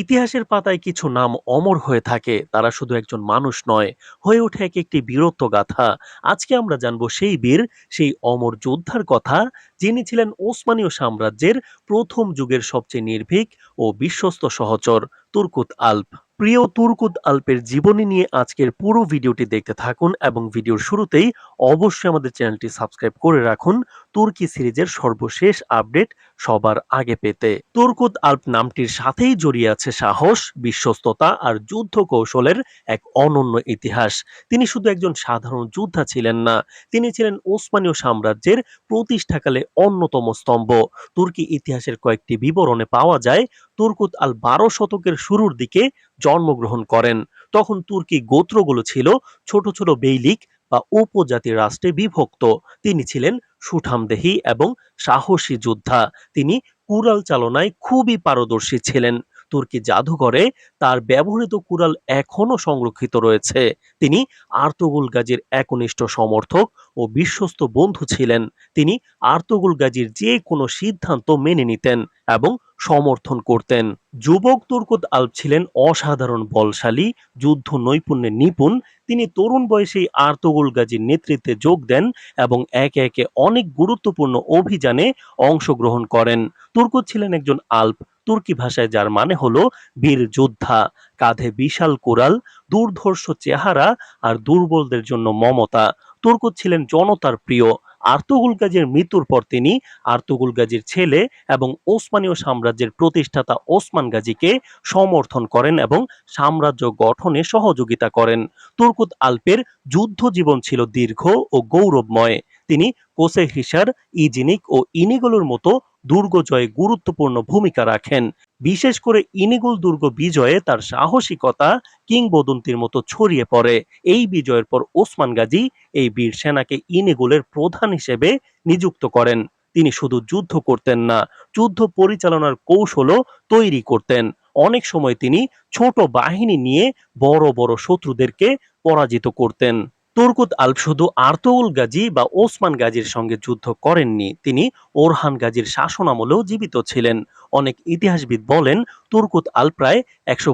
ইতিহাসের পাতায় কিছু নাম অমর হয়ে থাকে। তারা শুধু একজন মানুষ নয়, হয়ে ওঠে এক একটি বীরত্ব গাথা। আজকে আমরা জানব সেই বীর, সেই অমর যোদ্ধার কথা, যিনি ছিলেন ওসমানীয় সাম্রাজ্যের প্রথম যুগের সবচেয়ে নির্ভীক ও বিশ্বস্ত সহচর, তুর্কুত আল্প। প্রিয় তুর্কুত আল্পের জীবনী নিয়ে আজকের পুরো ভিডিওটি দেখতে থাকুন এবং ভিডিওর শুরুতেই অবশ্যই আমাদের চ্যানেলটি সাবস্ক্রাইব করে রাখুন। তুর্কি সিরিজের সর্বশেষ আপডেট সবার আগে পেতে। তুর্কুত আল্প নামটির সাথেই জড়িয়ে আছে সাহস, বিশ্বস্ততা আর যুদ্ধ কৌশলের এক অনন্য ইতিহাস। তিনি শুধু একজন সাধারণ যোদ্ধা ছিলেন না, তিনি ছিলেন ওসমানীয় সাম্রাজ্যের প্রতিষ্ঠাকালে অন্যতম স্তম্ভ। তুর্কি ইতিহাসের কয়েকটি বিবরণে পাওয়া যায়, তুর্কুত আল বারো শতকের শুরুর দিকে জন্মগ্রহণ করেন। তখন তুর্কি গোত্রগুলো ছিল ছোট ছোট বেইলিক বা উপজাতি রাষ্ট্রে বিভক্ত। তিনি ছিলেন সুঠামদেহী এবং সাহসী যোদ্ধা। তিনি কুরাল চালনায় খুবই পারদর্শী ছিলেন। তুর্কি জাদুঘরে তার ব্যবহৃত কুরাল এখনও সংরক্ষিত রয়েছে। তিনি আর্তুগুল গাজীর একনিষ্ঠ সমর্থক ও বিশ্বস্ত বন্ধু ছিলেন। তিনি আর্তগুল গাজীর যে কোনো সিদ্ধান্ত মেনে নিতেন এবং সমর্থন করতেন। যুবক তুর্কুত আল্প ছিলেন অসাধারণ বলশালী, যুদ্ধ নৈপুণ্যে নিপুণ। তিনি তরুণ বয়সেই আর্তুগুল গাজীর নেতৃত্বে যোগ দেন এবং একে একে অনেক গুরুত্বপূর্ণ অভিযানে অংশগ্রহণ করেন। তুর্কুত ছিলেন একজন আল্প তুর্কি ভাষায় যার মানে হলো বীর যোদ্ধা, কাঁধে বিশাল কোরাল, দুর্ধর্ষ চেহারা আর দুর্বলদের জন্য মমতা। তুর্কুত ছিলেন জনতার প্রিয়। আর্তুগুল গাজীর মৃত্যুর পর তিনি আর্তুগুল গাজীর ছেলে এবং ওসমানীয় সাম্রাজ্যের প্রতিষ্ঠাতা ওসমান গাজীকে সমর্থন করেন এবং সাম্রাজ্য গঠনে সহযোগিতা করেন। তুর্কুত আল্পের যুদ্ধ জীবন ছিল দীর্ঘ ও গৌরবময়। তিনি কোসে হিসার ইজিনিক ও ইনিগুলোর মতো দুর্গ জয়ে গুরুত্বপূর্ণ ভূমিকা রাখেন। বিশেষ করে ইনিগুল দুর্গ বিজয়ে তার সাহসিকতা কিংবদন্তির মতো ছড়িয়ে পড়ে। এই বিজয়ের পর ওসমান গাজী এই বীর সেনাকে ইনিগুলের প্রধান হিসেবে নিযুক্ত করেন। তিনি শুধু যুদ্ধ করতেন না, যুদ্ধ পরিচালনার কৌশলও তৈরি করতেন। অনেক সময় তিনি ছোট বাহিনী নিয়ে বড় বড় শত্রুদেরকে পরাজিত করতেন। তুর্কুত আল্প শুধু আর্তউল গাজী বা ওসমান গাজীর সঙ্গে যুদ্ধ করেননি, তিনি ওরহান গাজীর শাসনামলেও জীবিত ছিলেন। অনেক ইতিহাসবিদ বলেন, তুর্কুত আল প্রায় একশো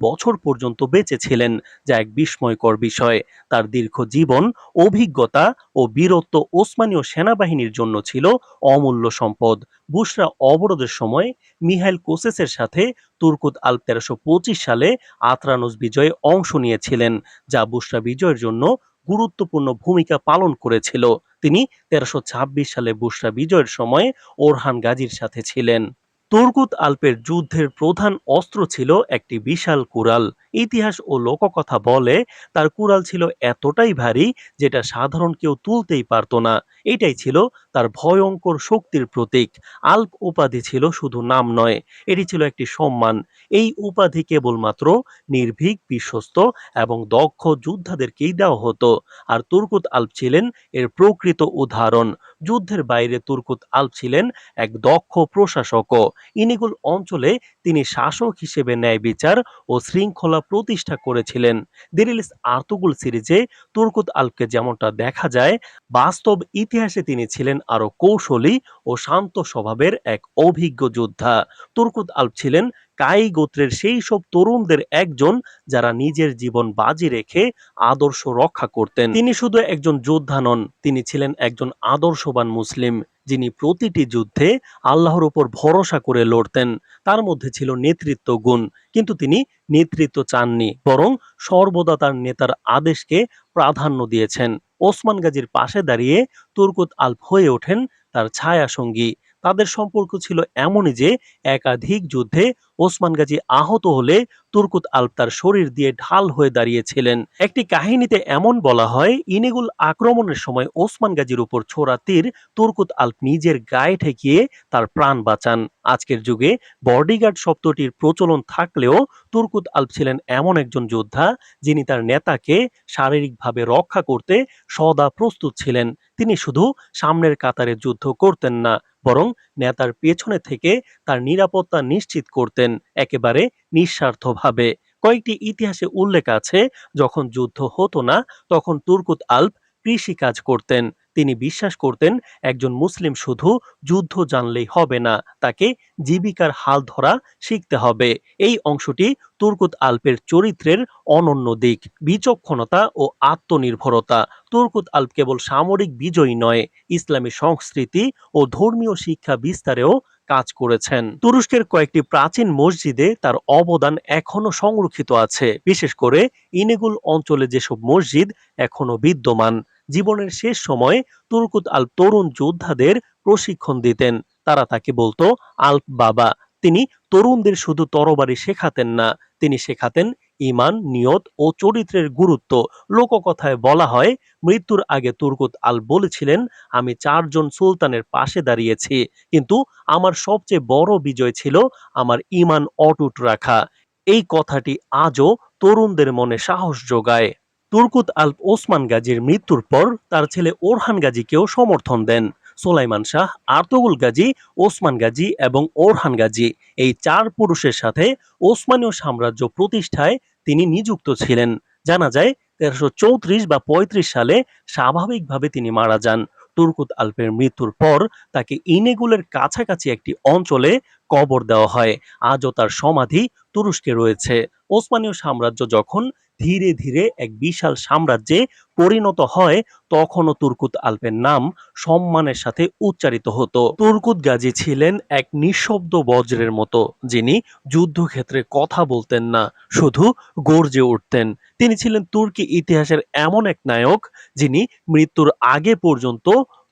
বছর পর্যন্ত বেঁচে ছিলেন, যা এক বিস্ময়কর বিষয়। তার দীর্ঘ জীবন, অভিজ্ঞতা ও বীরত্ব ওসমানীয় সেনাবাহিনীর জন্য ছিল অমূল্য সম্পদ। বুশরা অবরোধের সময় মিহাইল কোসেসের সাথে তুর্কুত আল তেরোশো সালে আত্রানুস বিজয়ে অংশ নিয়েছিলেন, যা বুশরা বিজয়ের জন্য গুরুত্বপূর্ণ ভূমিকা পালন করেছিল। তিনি তেরোশো সালে বুশরা বিজয়ের সময় ওরহান গাজীর সাথে ছিলেন। তুর্কুত আল্পের যুদ্ধের প্রধান অস্ত্র ছিল একটি বিশাল কুড়াল। ইতিহাস ও লোককথা বলে তার কুড়াল ছিল এতটাই ভারী যেটা সাধারণ কেউ তুলতেই পারত না। এটাই ছিল তার ভয়ঙ্কর শক্তির প্রতীক। আল্প উপাধি ছিল শুধু নাম নয়, এটি ছিল একটি সম্মান। এই উপাধি কেবলমাত্র নির্ভীক, বিশ্বস্ত এবং দক্ষ যোদ্ধাদেরকেই দেওয়া হতো। আর তুর্কুত আল্প ছিলেন এর প্রকৃত উদাহরণ। যুদ্ধের বাইরে তুর্কুত আল্প ছিলেন এক দক্ষ প্রশাসকও। ইনিগুল অঞ্চলে তিনি শাসক হিসেবে ন্যায় বিচার ও শৃঙ্খলা প্রতিষ্ঠা করেছিলেন। দিরিলিস আর্তুগুল সিরিজে তুর্কুত আলকে যেমনটা দেখা যায়, বাস্তব ইতিহাসে তিনি ছিলেন আরও কৌশলী ও শান্ত স্বভাবের এক অভিজ্ঞ যোদ্ধা। তুর্কুত আল্প ছিলেন কাই গোত্রের সেই সব তরুণদের একজন যারা নিজের জীবন বাজি রেখে আদর্শ রক্ষা করতেন। তিনি শুধু একজন যোদ্ধা নন, তিনি ছিলেন একজন আদর্শবান মুসলিম। যিনি প্রতিটি যুদ্ধে আল্লাহর উপর ভরসা করে লড়তেন, তার মধ্যে ছিল নেতৃত্ব গুণ, কিন্তু তিনি নেতৃত্ব চাননি, বরং সর্বদা তার নেতার আদেশকে প্রাধান্য দিয়েছেন। ওসমান গাজীর পাশে দাঁড়িয়ে তুর্কুত আল্প হয়ে ওঠেন তার ছায়া সঙ্গী। তাদের সম্পর্ক ছিল এমনই যে একাধিক যুদ্ধে ওসমান গাজী আহত হলে তুর্কুত আল্প তার শরীর দিয়ে ঢাল হয়ে দাঁড়িয়েছিলেন। একটি কাহিনীতে এমন বলা হয়, ইনিগুল আক্রমণের সময় ওসমান গাজীর উপর ছোড়া তীর তুর্কুত আল্প নিজের গায়ে ঠেকিয়ে তার প্রাণ বাঁচান। আজকের যুগে বডিগার্ড শব্দটির প্রচলন থাকলেও তুর্কুত আল্প ছিলেন এমন একজন যোদ্ধা যিনি তার নেতাকে শারীরিকভাবে রক্ষা করতে সদা প্রস্তুত ছিলেন। তিনি শুধু সামনের কাতারে যুদ্ধ করতেন না বরং নেতার পেছনে থেকে তার নিরাপত্তা নিশ্চিত করতেন, একেবারে নিঃস্বার্থভাবে। কয়েকটি ইতিহাসে উল্লেখ আছে, যখন যুদ্ধ হতো না, তখন তুর্কুত আল্প কৃষি কাজ করতেন। তিনি বিশ্বাস করতেন, একজন মুসলিম শুধু যুদ্ধ জানলেই হবে না, তাকে জীবিকার হাল ধরা শিখতে হবে। এই অংশটি তুর্কুত আল্পের চরিত্রের অনন্য দিক, বিচক্ষণতা ও আত্মনির্ভরতা। তুর্কুত আল্প কেবল সামরিক বিজয়ী নয়, ইসলামী সংস্কৃতি ও ধর্মীয় শিক্ষা বিস্তারেও কাজ করেছেন। তুরস্কের কয়েকটি প্রাচীন মসজিদে তার অবদান এখনও সংরক্ষিত আছে, বিশেষ করে ইনেগুল অঞ্চলে যেসব মসজিদ এখনও বিদ্যমান। জীবনের শেষ সময়ে তুর্কুত আল্প তরুণ যোদ্ধাদের প্রশিক্ষণ দিতেন। তারা তাকে বলতো আল্প বাবা। তিনি তরুণদের শুধু তরবারি শেখাতেন না, তিনি শেখাতেন ইমান নিয়ত ও চরিত্রের গুরুত্ব। লোককথায় বলা হয়, মৃত্যুর আগে তুর্কুত আল বলেছিলেন, আমি চারজন সুলতানের পাশে দাঁড়িয়েছি, কিন্তু আমার সবচেয়ে বড় বিজয় ছিল আমার ইমান অটুট রাখা। এই কথাটি আজও তরুণদের মনে সাহস যোগায়। তুর্কুত আল্প ওসমান গাজীর মৃত্যুর পর তার ছেলে ওরহান গাজীকেও সমর্থন দেন। সোলাইমান শাহ, আর্তগুল গাজী, ওসমান গাজী এবং ওরহান গাজী এই চার পুরুষের সাথে ওসমানীয় সাম্রাজ্য প্রতিষ্ঠায় তিনি নিযুক্ত ছিলেন। জানা যায়, তেরোশো চৌত্রিশ বা পঁয়ত্রিশ সালে স্বাভাবিকভাবে তিনি মারা যান। তুর্কুত আল্পের মৃত্যুর পর তাকে ইনেগুলের কাছাকাছি একটি অঞ্চলে কবর দেওয়া হয়। আজও তার সমাধি তুরস্কে রয়েছে। ওসমানীয় সাম্রাজ্য যখন ধীরে ধীরে এক বিশাল সাম্রাজ্যে পরিণত হয়। তখনও তুর্কুত আল্পের নাম সম্মানের সাথে উচ্চারিত হতো। তুর্কুত গাজী ছিলেন এক নিঃশব্দ বজ্রের মতো, যিনি যুদ্ধক্ষেত্রে কথা বলতেন না, শুধু গর্জে উঠতেন। তিনি ছিলেন তুর্কি ইতিহাসের এমন এক নায়ক, যিনি মৃত্যুর আগে পর্যন্ত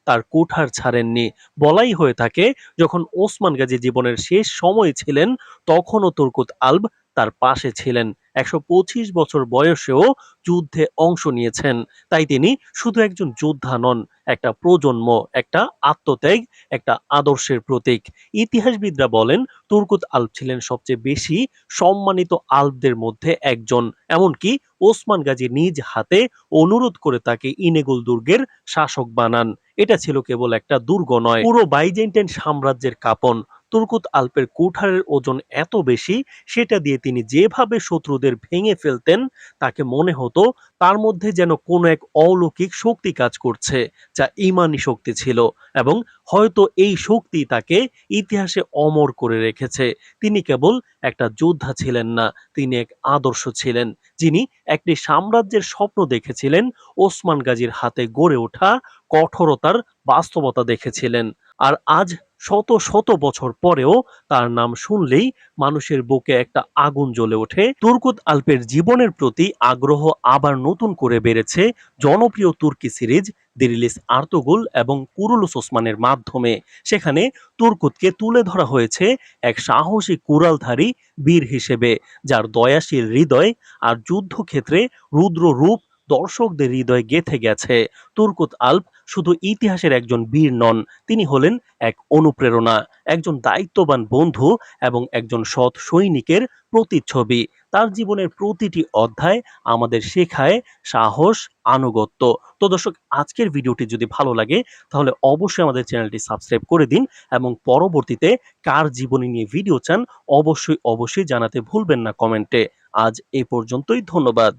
তার কুঠার ছাড়েননি। বলাই হয়ে থাকে, যখন ওসমান গাজী জীবনের শেষ সময় ছিলেন, তখনও তুর্কুত আলব তার পাশে ছিলেন। একশো পঁচিশ বছর বয়সেও যুদ্ধে অংশ নিয়েছেন। তাই তিনি শুধু একজন যোদ্ধা নন, একটা প্রজন্ম, একটা আত্মত্যাগ, একটা আদর্শের প্রতীক। ইতিহাসবিদরা বলেন, তুর্কুত আল্প ছিলেন সবচেয়ে বেশি সম্মানিত আল্পদের মধ্যে একজন। এমনকি ওসমান গাজী নিজ হাতে অনুরোধ করে তাকে ইনেগুল দুর্গের শাসক বানান। এটা ছিল কেবল একটা দুর্গ নয়, পুরো বাইজেন্টাইন সাম্রাজ্যের কাপন। তুর্কুত আল্পের কুঠারের ওজন এত বেশি, সেটা দিয়ে তিনি যেভাবে শত্রুদের ভেঙে ফেলতেন, তাকে মনে হতো তার মধ্যে যেন কোনো এক অলৌকিক শক্তি কাজ করছে, যা ইমানি শক্তি ছিল এবং হয়তো এই শক্তি তাকে ইতিহাসে অমর করে রেখেছে। তিনি কেবল একটা যোদ্ধা ছিলেন না, তিনি এক আদর্শ ছিলেন, যিনি একটি সাম্রাজ্যের স্বপ্ন দেখেছিলেন, ওসমান গাজীর হাতে গড়ে ওঠা কঠোরতার বাস্তবতা দেখেছিলেন। আর আজ শত শত বছর পরেও তার নাম শুনলেই মানুষের বুকে একটা আগুন জ্বলে ওঠে। তুর্কুত আল্পের জীবনের প্রতি আগ্রহ আবার নতুন করে বেড়েছে জনপ্রিয় তুর্কি সিরিজ দিরিলিস আর্তুগুল এবং কুরুলুস ওসমানের মাধ্যমে। সেখানে তুর্কুতকে তুলে ধরা হয়েছে এক সাহসী কুড়ালধারী বীর হিসেবে, যার দয়াশীল হৃদয় আর যুদ্ধক্ষেত্রে রুদ্র রূপ দর্শকদের হৃদয়ে গেথে গেছে। তুর্কুত আল্প শুধু ইতিহাসের একজন বীর নন, তিনি হলেন এক অনুপ্রেরণা, একজন দায়িত্ববান বন্ধু এবং একজন সৎ সৈনিকের প্রতিচ্ছবি। তার জীবনের প্রতিটি অধ্যায় আমাদের শেখায় সাহস, আনুগত্য। তো দর্শক, আজকের ভিডিওটি যদি ভালো লাগে, তাহলে অবশ্যই আমাদের চ্যানেলটি সাবস্ক্রাইব করে দিন এবং পরবর্তীতে কার জীবনী নিয়ে ভিডিও চান, অবশ্যই অবশ্যই জানাতে ভুলবেন না কমেন্টে। আজ এ পর্যন্তই, ধন্যবাদ।